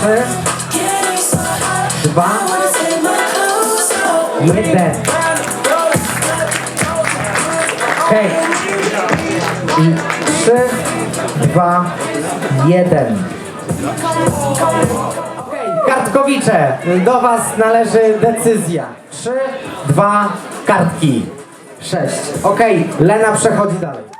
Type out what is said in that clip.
trzy, dwa, jeden. Hej. I trzy, dwa, jeden. Kartkowicze, do Was należy decyzja. Trzy, dwa, kartki. Sześć. Okej, Lena przechodzi dalej.